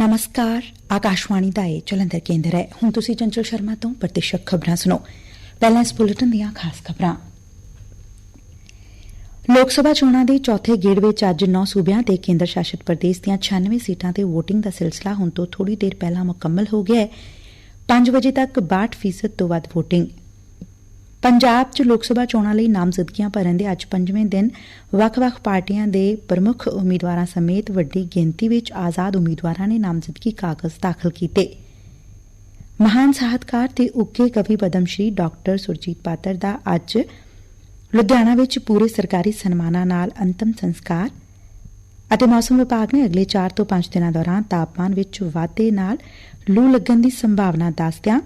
ਨਮਸਕਾਰ ਆਕਾਸ਼ਵਾਣੀ ਦਾ ਇਹ ਜਲੰਧਰ ਕੇਂਦਰ ਹੈ ਹੁਣ ਤੁਸੀਂ ਚੰਚਲ ਸ਼ਰਮਾ ਤੋਂ ਪ੍ਰਤੀਸ਼ਤ ਖਬਰਾਂ ਸੁਣੋ ਪਹਿਲਾਂ ਇਸ ਬੁਲੇਟਿਨ ਦੀਆਂ ਖਾਸ ਖਬਰਾਂ ਲੋਕ ਸਭਾ ਚੋਣਾਂ ਦੇ ਚੌਥੇ ਗੇੜ ਵਿੱਚ ਅੱਜ 9 ਸੂਬਿਆਂ ਤੇ ਕੇਂਦਰ ਸ਼ਾਸਿਤ ਪ੍ਰਦੇਸ਼ ਦੀਆਂ 96 ਸੀਟਾਂ ਤੇ VOTING ਦਾ ਸਿਲਸਿਲਾ ਹੁਣ ਤੋਂ ਥੋੜੀ ਦੇਰ ਪਹਿਲਾਂ ਮੁਕੰਮਲ ਹੋ ਗਿਆ ਹੈ 5 ਵਜੇ ਤੱਕ 62% ਤੋਂ ਵੱਧ VOTING ਪੰਜਾਬ 'ਚ ਲੋਕ ਸਭਾ ਚੋਣਾਂ ਲਈ ਨਾਮਜ਼ਦਗੀਆਂ ਭਰਨ ਦੇ ਅੱਜ ਪੰਜਵੇਂ ਦਿਨ ਵੱਖ-ਵੱਖ ਪਾਰਟੀਆਂ ਦੇ ਪ੍ਰਮੁੱਖ ਉਮੀਦਵਾਰਾਂ ਸਮੇਤ ਵੱਡੀ ਗਿਣਤੀ ਵਿਚ ਆਜ਼ਾਦ ਉਮੀਦਵਾਰਾਂ ਨੇ ਨਾਮਜ਼ਦਗੀ ਕਾਗਜ਼ ਦਾਖਲ ਕੀਤੇ। ਮਹਾਨ ਸਾਹਿਤਕਾਰ ਤੇ ਉੱਘੇ ਕਵੀ ਪਦਮ ਸ਼੍ਰੀ ਡਾਕਟਰ ਸੁਰਜੀਤ ਪਾਤਰ ਦਾ ਅੱਜ ਲੁਧਿਆਣਾ ਵਿੱਚ ਪੂਰੇ ਸਰਕਾਰੀ ਸਨਮਾਨਾਂ ਨਾਲ ਅੰਤਮ ਸੰਸਕਾਰ ਅਤੇ ਮੌਸਮ ਵਿਭਾਗ ਨੇ ਅਗਲੇ 4 ਤੋਂ 5 ਦਿਨਾਂ ਦੌਰਾਨ ਤਾਪਮਾਨ ਵਿੱਚ ਵਾਧੇ ਨਾਲ ਲੂ ਲੱਗਣ ਦੀ ਸੰਭਾਵਨਾ ਦੱਸਦਿਆਂ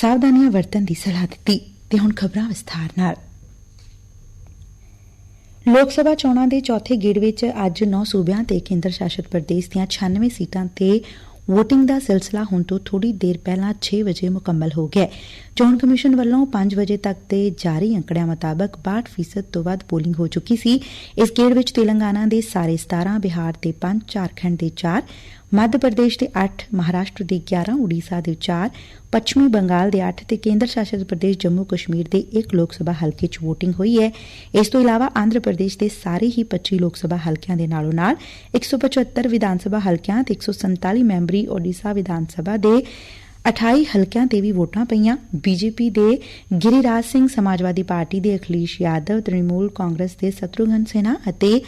ਸਾਵਧਾਨੀਆਂ ਵਰਤਣ ਦੀ ਸਲਾਹ ਦਿੱਤੀ। ਤੇ ਹੁਣ ਖਬਰਾਂ ਵਿਸਥਾਰ ਨਾਲ। ਲੋਕ ਸਭਾ ਚੋਣਾਂ ਦੇ ਚੌਥੇ ਗੇੜ ਵਿੱਚ ਅੱਜ 9 ਸੂਬਿਆਂ ਤੇ ਕੇਂਦਰ ਸ਼ਾਸਤ ਪ੍ਰਦੇਸ਼ ਦੀਆਂ 96 ਸੀਟਾਂ ਤੇ ਵੋਟਿੰਗ ਦਾ ਸਿਲਸਿਲਾ ਹੁਣ ਤੋਂ ਥੋੜੀ ਦੇਰ ਪਹਿਲਾਂ 6 ਵਜੇ ਮੁਕੰਮਲ ਹੋ ਗਿਆ ਚੋਣ ਕਮਿਸ਼ਨ ਵੱਲੋਂ 5 ਵਜੇ ਤੱਕ ਦੇ ਜਾਰੀ ਅੰਕੜਿਆਂ ਮੁਤਾਬਕ 62% ਤੋਂ ਵੱਧ ਪੋਲਿੰਗ ਹੋ ਚੁੱਕੀ ਸੀ। ਇਸ ਗੇੜ ਵਿੱਚ ਤੇਲੰਗਾਨਾ ਦੇ ਸਾਰੇ 17 ਬਿਹਾਰ ਦੇ 5 ਝਾਰਖੰਡ ਦੇ 4 ਮੱਧ ਪ੍ਰਦੇਸ਼ ਦੇ 8 ਮਹਾਰਾਸ਼ਟਰ ਦੇ 11 ਉਡੀਸ਼ਾ ਦੇ 4 ਪੱਛਮੀ ਬੰਗਾਲ ਦੇ 8 ਤੇ ਕੇਂਦਰ ਸ਼ਾਸਿਤ ਪ੍ਰਦੇਸ਼ ਜੰਮੂ ਕਸ਼ਮੀਰ ਦੇ 1 ਲੋਕ ਸਭਾ ਹਲਕੇ 'ਚ VOTING ਹੋਈ ਹੈ। ਇਸ ਤੋਂ ਇਲਾਵਾ ਆਂਧਰ ਪ੍ਰਦੇਸ਼ ਦੇ ਸਾਰੇ ਹੀ 25 ਲੋਕ ਸਭਾ ਹਲਕਿਆਂ ਦੇ ਨਾਲੋਂ ਨਾਲ 175 ਵਿਧਾਨ ਸਭਾ ਹਲਕਿਆਂ ਤੇ 147 ਮੈਂਬਰੀ ਓਡੀਸ਼ਾ ਵਿਧਾਨ ਸਭਾ ਦੇ 28 ਹਲਕਿਆਂ ਤੇ ਵੀ ਵੋਟਾਂ ਪਈਆਂ। ਬੀਜੇਪੀ ਦੇ ਗਿਰੀਰਾਜ ਸਿੰਘ ਸਮਾਜਵਾਦੀ ਪਾਰਟੀ ਦੇ ਅਖਿਲੇਸ਼ ਯਾਦਵ, ਤ੍ਰਿਣਮੂਲ ਕਾਂਗਰਸ ਦੇ ਸਤਰੂਘਨ ਸਿਨਹਾ ਅਤੇ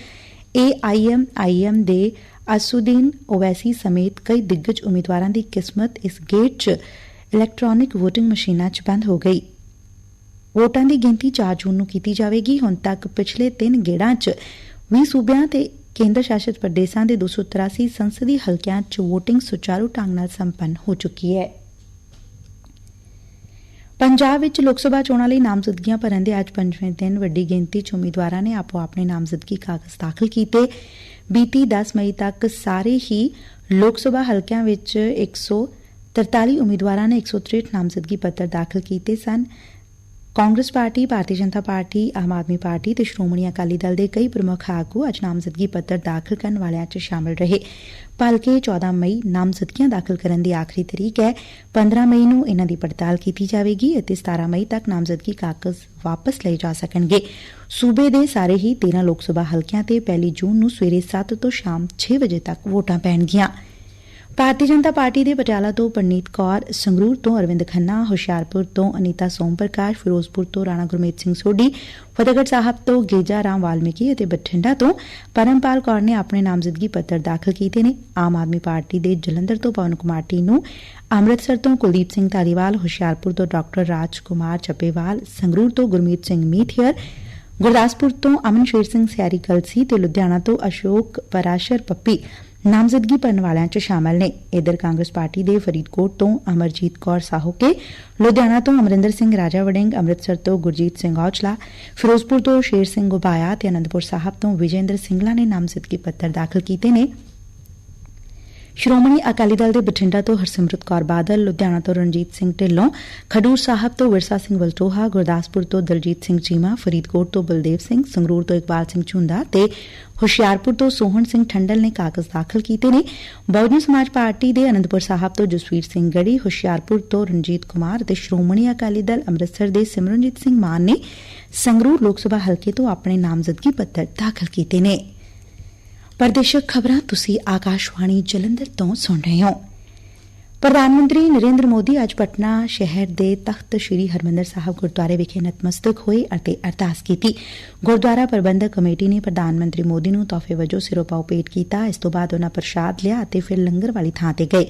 ਏਆਈਐਮ, ਆਈਐਮ ਦੇ ਅਸੂਦੀਨ ਓਵੈਸੀ ਸਮੇਤ ਕਈ ਦਿੱਗਜ ਉਮੀਦਵਾਰਾਂ ਦੀ ਕਿਸਮਤ ਇਸ ਗੇੜ 'ਚ ਇਲੈਕਟ੍ਰੋਨਿਕ VOTING ਮਸ਼ੀਨਾਂ 'ਚ ਬੰਦ ਹੋ ਗਈ। ਵੋਟਾਂ ਦੀ ਗਿਣਤੀ 4 ਜੂਨ ਨੂੰ ਕੀਤੀ ਜਾਵੇਗੀ। ਹੁਣ ਤੱਕ ਪਿਛਲੇ ਤਿੰਨ ਗੇੜਾਂ 'ਚ 20 ਸੂਬਿਆਂ ਤੇ ਕੇਂਦਰ ਸ਼ਾਸਿਤ ਪ੍ਰਦੇਸ਼ਾਂ ਦੇ 283 ਸੰਸਦੀ ਹਲਕਿਆਂ 'ਚ ਵੋਟਿੰਗ ਸੁਚਾਰੂ ਢੰਗ ਨਾਲ ਸੰਪੰਨ ਹੋ ਚੁੱਕੀ ਹੈ। ਪੰਜਾਬ ਵਿੱਚ ਲੋਕ ਸਭਾ ਚੋਣਾਂ ਲਈ ਨਾਮਜ਼ਦਗੀਆਂ ਭਰਨ ਦੇ ਅੱਜ ਪੰਜਵੇਂ ਦਿਨ ਵੱਡੀ ਗਿਣਤੀ 'ਚ ਉਮੀਦਵਾਰਾਂ ਨੇ ਆਪੋ ਆਪਣੇ ਨਾਮਜ਼ਦਗੀ ਕਾਗਜ਼ ਦਾਖਲ ਕੀਤੇ। ਬੀਤੀ 10 ਮਈ ਤੱਕ ਸਾਰੇ ਹੀ ਲੋਕ ਸਭਾ ਹਲਕਿਆਂ ਵਿੱਚ 143 ਉਮੀਦਵਾਰਾਂ ਨੇ 163 ਨਾਮਜ਼ਦਗੀ ਪੱਤਰ ਦਾਖਲ ਕੀਤੇ ਸਨ। Congress party, Bharatiya Janata party, Aam Aadmi party ਤੇ ਸ਼੍ਰੋਮਣੀ ਅਕਾਲੀ ਦਲ ਦੇ ਕਈ ਪ੍ਰਮੁੱਖ ਆਗੁ ਅੱਜ ਨਾਮਜ਼ਦਗੀ ਪੱਤਰ ਦਾਖਲ ਕਰਨ ਵਾਲਿਆਂ 'ਚ ਸ਼ਾਮਲ ਰਹੇ। ਭਲਕੇ 14 ਮਈ ਨਾਮਜ਼ਦਗੀਆਂ ਦਾਖਲ ਕਰਨ ਦੀ ਆਖਰੀ ਤਰੀਕ ਹੈ। 15 ਮਈ ਨੂੰ ਇਹਨਾਂ ਦੀ ਪੜਤਾਲ ਕੀਤੀ ਜਾਵੇਗੀ ਅਤੇ 17 ਮਈ ਤੱਕ ਨਾਮਜ਼ਦਗੀ ਕਾਗਜ਼ ਵਾਪਸ ਲਏ ਜਾ ਸਕਣਗੇ। ਸੂਬੇ ਦੇ ਸਾਰੇ ਹੀ 13 ਲੋਕ ਸਭਾ ਹਲਕਿਆਂ ਤੇ ਪਹਿਲੀ ਜੂਨ ਨੂੰ ਸਵੇਰੇ 7 ਤੋਂ ਸ਼ਾਮ 6 ਵਜੇ ਤੱਕ ਵੋਟਾਂ ਪੈਣਗੀਆਂ। ਭਾਰਤੀ ਜਨਤਾ ਪਾਰਟੀ ਦੇ ਪਟਿਆਲਾ ਤੋਂ ਪਰਨੀਤ ਕੌਰ, ਸੰਗਰੂਰ ਤੋਂ ਅਰਵਿੰਦ ਖੰਨਾ, ਹੁਸ਼ਿਆਰਪੁਰ ਤੋਂ ਅਨੀਤਾ ਸੋਮ ਪ੍ਰਕਾਸ਼, ਫਿਰੋਜ਼ਪੁਰ ਤੋਂ ਰਾਣਾ ਗੁਰਮੀਤ ਸਿੰਘ ਸੋਢੀ, ਫਤਿਹਗੜ੍ਹ ਸਾਹਿਬ ਤੋਂ ਗੇਜਾ ਰਾਮ ਵਾਲਮੀਕੀ ਅਤੇ ਬਠਿੰਡਾ ਤੋਂ ਪਰਮਪਾਲ ਕੌਰ ਨੇ ਆਪਣੇ ਨਾਮਜ਼ਦਗੀ ਪੱਤਰ ਦਾਖਲ ਕੀਤੇ ਨੇ। ਆਮ ਆਦਮੀ ਪਾਰਟੀ ਦੇ ਜਲੰਧਰ ਤੋਂ ਪਵਨ ਕੁਮਾਰ ਟੀਨੂ, ਅੰਮ੍ਰਿਤਸਰ ਤੋਂ ਕੁਲਦੀਪ ਸਿੰਘ ਧਾਲੀਵਾਲ, ਹੁਸ਼ਿਆਰਪੁਰ ਤੋਂ ਡਾਕਟਰ ਰਾਜ ਕੁਮਾਰ ਚੱਪੇਵਾਲ, ਸੰਗਰੂਰ ਤੋਂ ਗੁਰਮੀਤ ਸਿੰਘ ਮੀਥੀਅਰ, ਗੁਰਦਾਸਪੁਰ ਤੋਂ ਅਮਨ ਸ਼ੇਰ ਸਿੰਘ ਸਿਆਰੀ ਕਲਸੀ ਤੇ ਲੁਧਿਆਣਾ ਤੋਂ ਅਸ਼ੋਕ ਪਰਾਸ਼ਰ ਪੱਪੀ। ਨਾਮਜ਼ਦਗੀ ਭਰਨ ਵਾਲਿਆਂ 'ਚ ਸ਼ਾਮਲ ਨੇ। ਇਧਰ ਕਾਂਗਰਸ ਪਾਰਟੀ ਦੇ ਫਰੀਦਕੋਟ ਤੋਂ ਅਮਰਜੀਤ ਕੌਰ ਸਾਹੋਕੇ ਲੁਧਿਆਣਾ ਤੋਂ ਅਮਰਿੰਦਰ ਸਿੰਘ ਰਾਜਾ ਵੜਿੰਗ, ਅੰਮ੍ਰਿਤਸਰ ਤੋਂ ਗੁਰਜੀਤ ਸਿੰਘ ਔਜਲਾ, ਫਿਰੋਜ਼ਪੁਰ ਤੋਂ ਸ਼ੇਰ ਸਿੰਘ ਗੁਬਾਇਆ ਤੇ ਅਨੰਦਪੁਰ ਸਾਹਿਬ ਤੋਂ ਵਿਜੇਂਦਰ ਸਿੰਘਲਾ ਨੇ ਨਾਮਜ਼ਦਗੀ ਪੱਤਰ ਦਾਖਲ ਕੀਤੇ ਨੇ। ਸ਼੍ਰੋਮਣੀ ਅਕਾਲੀ ਦਲ ਦੇ ਬਠਿੰਡਾ ਤੋਂ ਹਰਸਿਮਰਤ ਕੌਰ ਬਾਦਲ, ਲੁਧਿਆਣਾ ਤੋਂ ਰਣਜੀਤ ਸਿੰਘ ਢਿੱਲੋਂ, ਖਡੂਰ ਸਾਹਿਬ ਤੋਂ ਵਿਰਸਾ ਸਿੰਘ ਵਲਟੋਹਾ, ਗੁਰਦਾਸਪੁਰ ਤੋਂ ਦਲਜੀਤ ਸਿੰਘ ਚੀਮਾ, ਫਰੀਦਕੋਟ ਤੋਂ ਬਲਦੇਵ ਸਿੰਘ, ਸੰਗਰੂਰ ਤੋਂ ਇਕਬਾਲ ਸਿੰਘ ਝੁੰਦਾ ਤੇ ਹੁਸ਼ਿਆਰਪੁਰ ਤੋਂ ਸੋਹਣ ਸਿੰਘ ਠੰਡਲ ਨੇ ਕਾਗਜ਼ ਦਾਖਲ ਕੀਤੇ ਨੇ। ਬਹੁਜਨ ਸਮਾਜ ਪਾਰਟੀ ਦੇ ਅਨੰਦਪੁਰ ਸਾਹਿਬ ਤੋਂ ਜਸਵੀਰ ਸਿੰਘ ਗੜੀ, ਹੁਸ਼ਿਆਰਪੁਰ ਤੋਂ ਰਣਜੀਤ ਕੁਮਾਰ ਅਤੇ ਸ਼੍ਰੋਮਣੀ ਅਕਾਲੀ ਦਲ ਅੰਮ੍ਰਿਤਸਰ ਦੇ ਸਿਮਰਨਜੀਤ ਸਿੰਘ ਮਾਨ ਨੇ ਸੰਗਰੂਰ ਲੋਕ ਸਭਾ ਹਲਕੇ ਤੋਂ ਆਪਣੇ ਨਾਮਜ਼ਦਗੀ ਪੱਤਰ ਦਾਖਲ ਕੀਤੇ ਨੇ। ਪ੍ਰਦੇਸ਼ਕ ਖਬਰਾਂ ਤੁਸੀਂ ਆਕਾਸ਼ਵਾਣੀ ਜਲੰਧਰ ਤੋਂ ਸੁਣ ਰਹੇ ਹੋ। ਪ੍ਰਧਾਨ ਮੰਤਰੀ ਨਰੇਂਦਰ ਮੋਦੀ ਅੱਜ ਪਟਨਾ ਸ਼ਹਿਰ ਦੇ ਤਖਤ ਸ੍ਰੀ ਹਰਿਮੰਦਰ ਸਾਹਿਬ ਗੁਰਦੁਆਰੇ ਵਿਖੇ ਨਤਮਸਤਕ ਹੋਏ ਅਤੇ ਅਰਦਾਸ ਕੀਤੀ। ਗੁਰਦੁਆਰਾ ਪ੍ਰਬੰਧਕ ਕਮੇਟੀ ਨੇ ਪ੍ਰਧਾਨ ਮੰਤਰੀ ਮੋਦੀ ਨੂੰ ਤੋਹਫੇ ਵਜੋਂ ਸਿਰੋਪਾਓ ਭੇਟ ਕੀਤਾ। ਇਸ ਤੋਂ ਬਾਅਦ ਉਹਨਾਂ ਪ੍ਰਸ਼ਾਦ ਲਿਆ ਅਤੇ ਫਿਰ ਲੰਗਰ ਵਾਲੀ ਥਾਂ ਤੇ ਗਏ।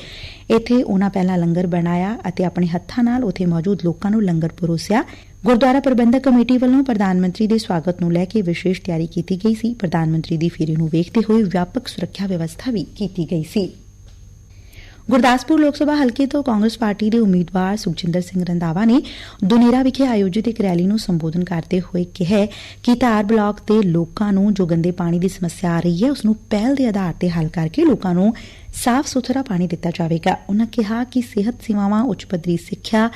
ਇੱਥੇ ਉਹਨਾਂ ਪਹਿਲਾਂ ਲੰਗਰ ਬਣਾਇਆ ਅਤੇ ਆਪਣੇ ਹੱਥਾਂ ਨਾਲ ਉੱਥੇ ਮੌਜੂਦ ਲੋਕਾਂ ਨੂੰ ਲੰਗਰ ਪਰੋਸਿਆ। ਗੁਰਦੁਆਰਾ ਪ੍ਰਬੰਧਕ ਕਮੇਟੀ ਵੱਲੋਂ ਪ੍ਰਧਾਨ ਮੰਤਰੀ ਦੇ ਸਵਾਗਤ ਨੂੰ ਲੈ ਕੇ ਵਿਸ਼ੇਸ਼ ਤਿਆਰੀ ਕੀਤੀ ਗਈ ਸੀ। ਪ੍ਰਧਾਨ ਮੰਤਰੀ ਦੀ ਫੇਰੀ ਨੂੰ ਵੇਖਦੇ ਹੋਏ ਵਿਆਪਕ ਸੁਰੱਖਿਆ ਵਿਵਸਥਾ ਵੀ ਕੀਤੀ ਗਈ ਸੀ। ਗੁਰਦਾਸਪੁਰ ਲੋਕ ਸਭਾ ਹਲਕੇ ਤੋਂ ਕਾਂਗਰਸ ਪਾਰਟੀ ਦੇ ਉਮੀਦਵਾਰ ਸੁਖਜਿੰਦਰ ਸਿੰਘ ਰੰਧਾਵਾ ਨੇ ਦੁਨੇਰਾ ਵਿਖੇ ਆਯੋਜਿਤ ਇੱਕ ਰੈਲੀ ਨੂੰ ਸੰਬੋਧਨ ਕਰਦੇ ਹੋਏ ਕਿਹਾ ਕਿ ਧਾਰ ਬਲਾਕ ਦੇ ਲੋਕਾਂ ਨੂੰ ਜੋ ਗੰਦੇ ਪਾਣੀ ਦੀ ਸਮੱਸਿਆ ਆ ਰਹੀ ਹੈ, ਉਸ ਨੂੰ ਪਹਿਲ ਦੇ ਆਧਾਰ ਤੇ ਹੱਲ ਕਰਕੇ ਲੋਕਾਂ ਨੂੰ ਸਾਫ਼ ਸੁਥਰਾ ਪਾਣੀ ਦਿੱਤਾ ਜਾਵੇਗਾ। ਉਹਨਾਂ ਕਿਹਾ ਕਿ ਸਿਹਤ ਸੇਵਾਵਾਂ, ਉੱਚ ਪੱਧਰੀ ਸਿੱਖਿਆ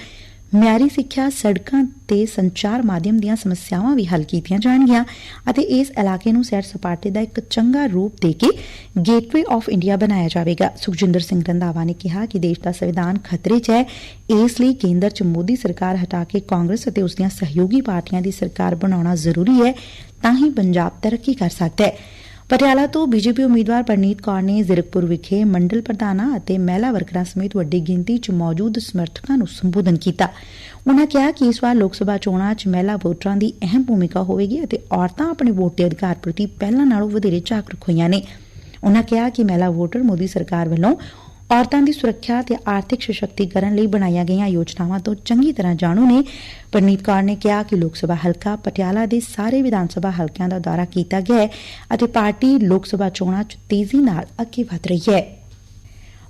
ਮਿਆਰੀ ਸਿੱਖਿਆ ਸੜਕਾਂ ਤੇ ਸੰਚਾਰ ਮਾਧਿਅਮ ਦੀਆਂ ਸਮੱਸਿਆਵਾਂ ਵੀ ਹੱਲ ਕੀਤੀਆਂ ਜਾਣਗੀਆਂ ਅਤੇ ਇਸ ਇਲਾਕੇ ਨੂੰ ਸੈਰ ਸਪਾਟੇ ਦਾ ਇੱਕ ਚੰਗਾ ਰੂਪ ਦੇ ਕੇ ਗੇਟਵੇ ਆਫ ਇੰਡੀਆ ਬਣਾਇਆ ਜਾਵੇਗਾ। ਸੁਖਜਿੰਦਰ ਸਿੰਘ ਰੰਧਾਵਾ ਨੇ ਕਿਹਾ ਕਿ ਦੇਸ਼ ਦਾ ਸੰਵਿਧਾਨ ਖਤਰੇ 'ਚ ਹੈ। ਇਸ ਲਈ ਕੇਂਦਰ 'ਚ ਮੋਦੀ ਸਰਕਾਰ ਹਟਾ ਕੇ ਕਾਂਗਰਸ ਅਤੇ ਉਸ ਦੀਆਂ ਸਹਿਯੋਗੀ ਪਾਰਟੀਆਂ ਦੀ ਸਰਕਾਰ ਬਣਾਉਣਾ ਜ਼ਰੂਰੀ ਹੈ ਤਾਂ ਹੀ ਪੰਜਾਬ ਤਰੱਕੀ ਕਰ ਸਕਦਾ ਹੈ। ਪਟਿਆਲਾ ਤੋਂ ਬੀਜੇਪੀ ਉਮੀਦਵਾਰ ਪਰਨੀਤ ਕੌਰ ਨੇ ਜ਼ੀਰਕਪੁਰ ਵਿਖੇ ਮੰਡਲ ਪ੍ਰਧਾਨਾਂ ਅਤੇ ਮਹਿਲਾ ਵਰਕਰਾਂ ਸਮੇਤ ਵੱਡੀ ਗਿਣਤੀ 'ਚ ਮੌਜੂਦ ਸਮਰਥਕਾਂ ਨੂੰ ਸੰਬੋਧਨ ਕੀਤਾ। ਉਨਾਂ ਕਿਹਾ ਕਿ ਇਸ ਵਾਰ ਲੋਕ ਸਭਾ ਚੋਣਾਂ 'ਚ ਮਹਿਲਾ ਵੋਟਰਾਂ ਦੀ ਅਹਿਮ ਭੂਮਿਕਾ ਹੋਵੇਗੀ ਅਤੇ ਔਰਤਾਂ ਆਪਣੇ ਵੋਟ ਦੇ ਅਧਿਕਾਰ ਪ੍ਰਤੀ ਪਹਿਲਾਂ ਨਾਲੋਂ ਵਧੇਰੇ ਜਾਗਰੂਕ ਹੋਈਆਂ ਨੇ। ਉਨਾਂ ਕਿਹਾ ਕਿ ਮਹਿਲਾ ਵੋਟਰ ਮੋਦੀ ਸਰਕਾਰ ਵੱਲੋਂ ਔਰਤਾਂ ਦੀ ਸੁਰੱਖਿਆ ਤੇ ਆਰਥਿਕ ਸਸ਼ਕਤੀਕਰਨ ਲਈ ਬਣਾਈਆਂ ਗਈਆਂ ਯੋਜਨਾਵਾਂ ਤੋਂ ਚੰਗੀ ਤਰ੍ਹਾਂ ਜਾਣੂ ਨੇ। ਪਰਨੀਤ ਕੌਰ ਨੇ ਕਿਹਾ ਕਿ ਲੋਕ ਸਭਾ ਹਲਕਾ ਪਟਿਆਲਾ ਦੇ ਸਾਰੇ ਵਿਧਾਨ ਸਭਾ ਹਲਕਿਆਂ ਦਾ ਦੌਰਾ ਕੀਤਾ ਗਿਆ ਹੈ ਅਤੇ ਪਾਰਟੀ ਲੋਕ ਸਭਾ ਚੋਣਾਂ 'ਚ ਤੇਜ਼ੀ ਨਾਲ ਅੱਗੇ ਵਧ ਰਹੀ ਹੈ।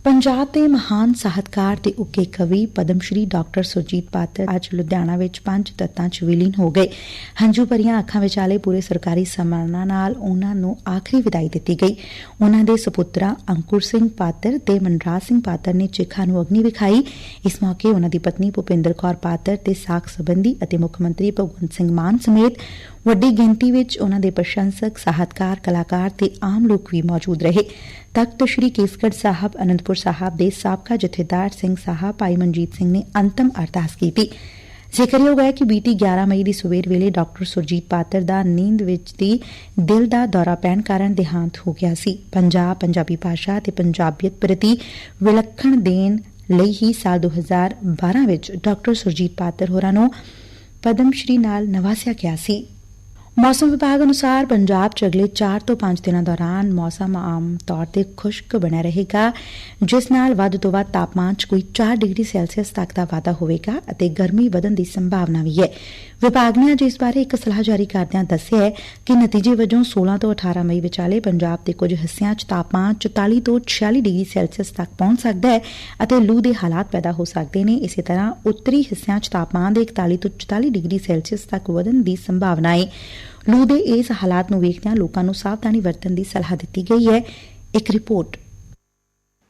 ਪੰਜਾਬ ਦੇ ਮਹਾਨ ਸਾਹਿਤਕਾਰ ਤੇ ਉੱਗੇ ਕਵੀ ਪਦਮ ਸ਼੍ਰੀ ਡਾਕਟਰ ਸੁਰਜੀਤ ਪਾਤਰ ਅੱਜ ਲੁਧਿਆਣਾ ਵਿੱਚ ਪੰਜ ਤੱਤਾਂ 'ਚ ਵਿਲੀਨ ਹੋ ਗਏ। ਹੰਝੂ ਭਰੀਆਂ ਅੱਖਾਂ ਵਿਚਾਲੇ ਪੂਰੇ ਸਰਕਾਰੀ ਸਨਮਾਨਾਂ ਨਾਲ ਉਹਨਾਂ ਨੂੰ ਆਖਰੀ ਵਿਦਾਈ ਦਿੱਤੀ ਗਈ। ਉਹਨਾਂ ਦੇ ਸੁਪੁੱਤਰਾ ਅੰਕੁਰ ਸਿੰਘ ਪਾਤਰ ਤੇ ਮਨਰਾਜ ਸਿੰਘ ਪਾਤਰ ਨੇ ਚਿਖਾ ਨੂੰ ਅਗਨੀ ਵਿਖਾਈ। ਇਸ ਮੌਕੇ ਉਹਨਾਂ ਦੀ ਪਤਨੀ ਭੁਪਿੰਦਰ ਕੌਰ ਪਾਤਰ ਤੇ ਸਾਖ ਸੰਬੰਧੀ ਅਤੇ ਮੁੱਖ ਮੰਤਰੀ ਭਗਵੰਤ ਸਿੰਘ ਮਾਨ ਸਮੇਤ ਵੱਡੀ ਗਿਣਤੀ ਵਿਚ ਉਨੂਾਂ ਦੇ ਪ੍ਰਸ਼ੰਸਕ, ਸਾਹਿਤਕਾਰ, ਕਲਾਕਾਰ ਤੇ ਆਮ ਲੋਕ ਵੀ ਮੌਜੁਦ ਰਹੇ। ਤਖਤ ਸ੍ਰੀ ਕੇਸਗੜ੍ਹ ਸਾਹਿਬ, ਅਨੰਦਪੁਰ ਸਾਹਿਬ ਦੇ ਸਾਬਕਾ ਜਥੇਦਾਰ ਸਿੰਘ ਸਾਹਿਬ ਭਾਈ ਮਨਜੀਤ ਸਿੰਘ ਨੇ ਅੰਤਮ ਅਰਦਾਸ ਕੀਤੀ। ਜ਼ਿਕਰਯੋਗ ਹੈ ਕਿ ਬੀਤੀ 11 ਮਈ ਦੀ ਸਵੇਰ ਵੇਲੇ ਡਾ ਸੁਰਜੀਤ ਪਾਤਰ ਦਾ ਨੀਂਦ ਵਿੱਚ ਦੀ ਦਿਲ ਦਾ ਦੌਰਾ ਪੈਣ ਕਾਰਨ ਦੇਹਾਂਤ ਹੋ ਗਿਆ ਸੀ। ਪੰਜਾਬ, ਪੰਜਾਬੀ ਭਾਸ਼ਾ ਤੇ ਪੰਜਾਬੀਅਤ ਪ੍ਰਤੀ ਵਿਲੱਖਣ ਦੇਣ ਲਈ ਹੀ ਸਾਲ 2012 ਵਿੱਚ ਡਾ ਸੁਰਜੀਤ ਪਾਤਰ ਹੋਰਾਂ ਨੂੰ ਪਦਮ ਸ਼੍ਰੀ ਨਾਲ ਨਵਾਸਿਆ ਗਿਆ ਸੀ। ਮੌਸਮ ਵਿਭਾਗ ਅਨੁਸਾਰ ਪੰਜਾਬ 'ਚ ਅਗਲੇ 4 ਤੋਂ 5 ਦਿਨਾਂ ਦੌਰਾਨ ਮੌਸਮ ਆਮ ਤੌਰ ਤੇ ਖੁਸ਼ਕ ਬਣਿਆ ਰਹੇਗਾ, ਜਿਸ ਨਾਲ ਵੱਧ ਤੋਂ ਵੱਧ ਤਾਪਮਾਨ 'ਚ ਕੋਈ 4 ਡਿਗਰੀ ਸੈਲਸੀਅਸ ਤੱਕ ਦਾ ਵਾਧਾ ਹੋਵੇਗਾ ਅਤੇ ਗਰਮੀ ਵਧਣ ਦੀ ਸੰਭਾਵਨਾ ਵੀ ਏ ਵਿਭਾਗ ਨੇ ਅੱਜ ਇਸ ਬਾਰੇ ਇੱਕ ਸਲਾਹ ਜਾਰੀ ਕਰਦਿਆਂ ਦੱਸਿਆ ਕਿ ਨਤੀਜੇ ਵਜੋਂ 16 ਤੋਂ 18 ਮਈ ਵਿਚਾਲੇ ਪੰਜਾਬ ਦੇ ਕੁਝ ਹਿੱਸਿਆਂ 'ਚ ਤਾਪਮਾਨ 44 ਤੋਂ 46 ਡਿਗਰੀ ਸੈਲਸੀਅਸ ਤੱਕ ਪਹੁੰਚ ਸਕਦਾ ਹੈ ਅਤੇ ਲੂ ਦੇ ਹਾਲਾਤ ਪੈਦਾ ਹੋ ਸਕਦੇ ਨੇ। ਇਸੇ ਤਰ੍ਹਾਂ ਉੱਤਰੀ ਹਿੱਸਿਆਂ 'ਚ ਤਾਪਮਾਨ ਦੇ 41 ਤੋਂ 44 ਡਿਗਰੀ ਸੈਲਸੀਅਸ ਤੱਕ ਵਧਣ ਦੀ ਸੰਭਾਵਨਾ ਹੈ। ਲੂ ਦੇ ਇਸ ਹਾਲਾਤ ਨੂੰ ਵੇਖਦਿਆਂ ਲੋਕਾਂ ਨੂੰ ਸਾਵਧਾਨੀ ਵਰਤਣ ਦੀ ਸਲਾਹ ਦਿੱਤੀ ਗਈ ਹੈ। ਇੱਕ ਰਿਪੋਰਟ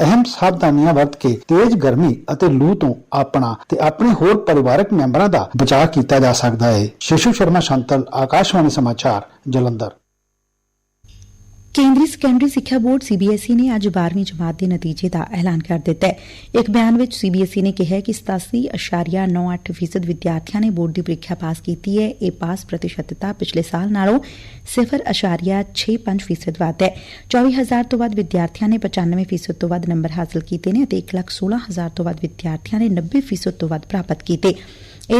ਅਹਿਮ ਸਾਵਧਾਨੀਆਂ ਵਰਤ ਕੇ ਤੇਜ਼ ਗਰਮੀ ਅਤੇ ਲੂ ਤੋਂ ਆਪਣਾ ਤੇ ਆਪਣੇ ਹੋਰ ਪਰਿਵਾਰਕ ਮੈਂਬਰਾਂ ਦਾ ਬਚਾਅ ਕੀਤਾ ਜਾ ਸਕਦਾ ਹੈ। ਸ਼ਿਸ਼ੂ ਸ਼ਰਮਾ ਸ਼ੰਤਲ, ਆਕਾਸ਼ਵਾਣੀ ਸਮਾਚਾਰ, ਜਲੰਧਰ। ਕੇਂਦਰੀ ਸੈਕੰਡਰੀ ਸਿੱਖਿਆ ਬੋਰਡ ਸੀਬੀਐਸਈ ਨੇ ਅੱਜ 12ਵੀਂ ਜਮਾਤ ਦੇ ਨਤੀਜੇ ਦਾ ਐਲਾਨ ਕਰ ਦਿੱਤਾ ਹੈ। ਇੱਕ ਬਿਆਨ ਵਿੱਚ ਸੀਬੀਐਸਈ ਨੇ ਕਿਹੈ ਕਿ 87.98% ਵਿਦਿਆਰਥੀਆਂ ਨੇ ਬੋਰਡ ਦੀ ਪ੍ਰੀਖਿਆ ਪਾਸ ਕੀਤੀ ਏ ਇਹ ਪਾਸ ਪ੍ਰਤੀਸ਼ਤਤਾ ਪਿਛਲੇ ਸਾਲ ਨਾਲੋਂ 0.65% ਵੱਧ ਹੈ। 24000 ਤੋਂ ਵੱਧ ਵਿਦਿਆਰਥੀਆਂ ਨੇ 95% ਤੋਂ ਵੱਧ ਨੰਬਰ ਹਾਸਲ ਕੀਤੇ ਨੇ ਅਤੇ 116000 ਤੋਂ ਵੱਧ ਵਿਦਿਆਰਥੀਆਂ ਨੇ 90% ਤੋਂ ਵੱਧ ਪ੍ਰਾਪਤ ਕੀਤੇ।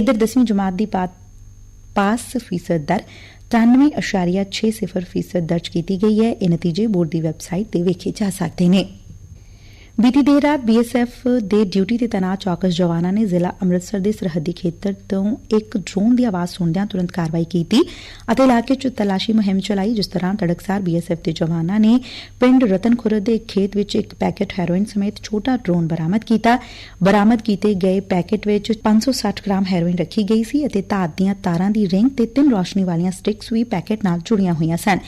ਇਧਰ 10ਵੀਂ ਜਮਾਤ ਦੀ ਪਾਸ ਫੀਸਦ ਦਰ 93.60% ਦਰਜ ਕੀਤੀ ਗਈ ਐ ਇਹ ਨਤੀਜੇ ਬੋਰਡ ਦੀ ਵੈਬਸਾਈਟ ਤੇ ਵੇਖੇ ਜਾ ਸਕਦੇ ਨੇ। ਬੀਤੀ ਦੇਰ ਰਾਤ ਬੀਐਸਐਫ ਦੇ ਡਿਊਟੀ ਤੇ ਤੈਨਾਤ ਚੌਕਸ ਜਵਾਨਾਂ ਨੇ ਜ਼ਿਲ੍ਹਾ ਅੰਮ੍ਰਿਤਸਰ ਦੇ ਸਰਹੱਦੀ ਖੇਤਰ ਤੋਂ ਇਕ ਡਰੋਨ ਦੀ ਆਵਾਜ਼ ਸੁਣਦਿਆਂ ਤੁਰੰਤ ਕਾਰਵਾਈ ਕੀਤੀ ਅਤੇ ਇਲਾਕੇ 'ਚ ਤਲਾਸ਼ੀ ਮੁਹਿੰਮ ਚਲਾਈ, ਜਿਸ ਦੌਰਾਨ ਤੜਕਸਾਰ ਬੀਐਸਐਫ ਦੇ ਜਵਾਨਾਂ ਨੇ ਪਿੰਡ ਰਤਨ ਖੁਰਦ ਦੇ ਇੱਕ ਖੇਤ ਵਿੱਚ ਇੱਕ ਪੈਕੇਟ ਹੈਰੋਇਨ ਸਮੇਤ ਛੋਟਾ ਡਰੋਨ ਬਰਾਮਦ ਕੀਤਾ। ਬਰਾਮਦ ਕੀਤੇ ਗਏ ਪੈਕੇਟ ਵਿੱਚ 560 ਗ੍ਰਾਮ ਹੈਰੋਇਨ ਰੱਖੀ ਗਈ ਸੀ ਅਤੇ ਧਾਤ ਦੀਆਂ ਤਾਰਾਂ ਦੀ ਰਿੰਗ ਤੇ ਤਿੰਨ ਰੋਸ਼ਨੀ ਵਾਲੀਆਂ ਸਟਿਕਸ ਵੀ ਪੈਕੇਟ ਨਾਲ ਜੁੜੀਆਂ ਹੋਈਆਂ ਸਨ।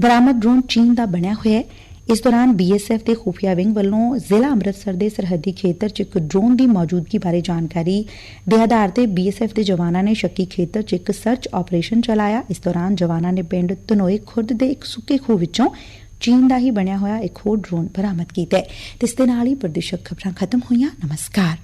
ਬਰਾਮਦ ਡਰੋਨ ਚੀਨ ਦਾ ਬਣਿਆ ਹੋਇਆ ਹੈ। ਇਸ ਦੌਰਾਨ ਬੀ ਐਸ ਐਫ਼ ਦੇ ਖੁਫੀਆ ਵਿੰਗ ਵੱਲੋਂ ਜ਼ਿਲ੍ਹਾ ਅੰਮ੍ਰਿਤਸਰ ਦੇ ਸਰਹੱਦੀ ਖੇਤਰ 'ਚ ਇਕ ਡਰੋਨ ਦੀ ਮੌਜੂਦਗੀ ਬਾਰੇ ਜਾਣਕਾਰੀ ਦੇ ਆਧਾਰ ਤੇ ਬੀ ਐਸ ਐਫ਼ ਦੇ ਜਵਾਨਾਂ ਨੇ ਸ਼ੱਕੀ ਖੇਤਰ 'ਚ ਇਕ ਸਰਚ ਆਪਰੇਸ਼ਨ ਚਲਾਇਆ। ਇਸ ਦੌਰਾਨ ਜਵਾਨਾਂ ਨੇ ਪਿੰਡ ਧਨੋਏ ਖੁਰਦ ਦੇ ਇਕ ਸੁੱਕੇ ਖੂਹ ਵਿੱਚੋਂ ਚੀਨ ਦਾ ਹੀ ਬਣਿਆ ਹੋਇਆ ਇੱਕ ਹੋਰ ਡਰੋਨ ਬਰਾਮਦ ਕੀਤਾ ਤੇ ਇਸ ਦੇ ਨਾਲ ਹੀ ਪ੍ਰਦੇਸ਼ਕ ਖਬਰਾਂ ਖਤਮ ਹੋਈਆਂ। ਨਮਸਕਾਰ।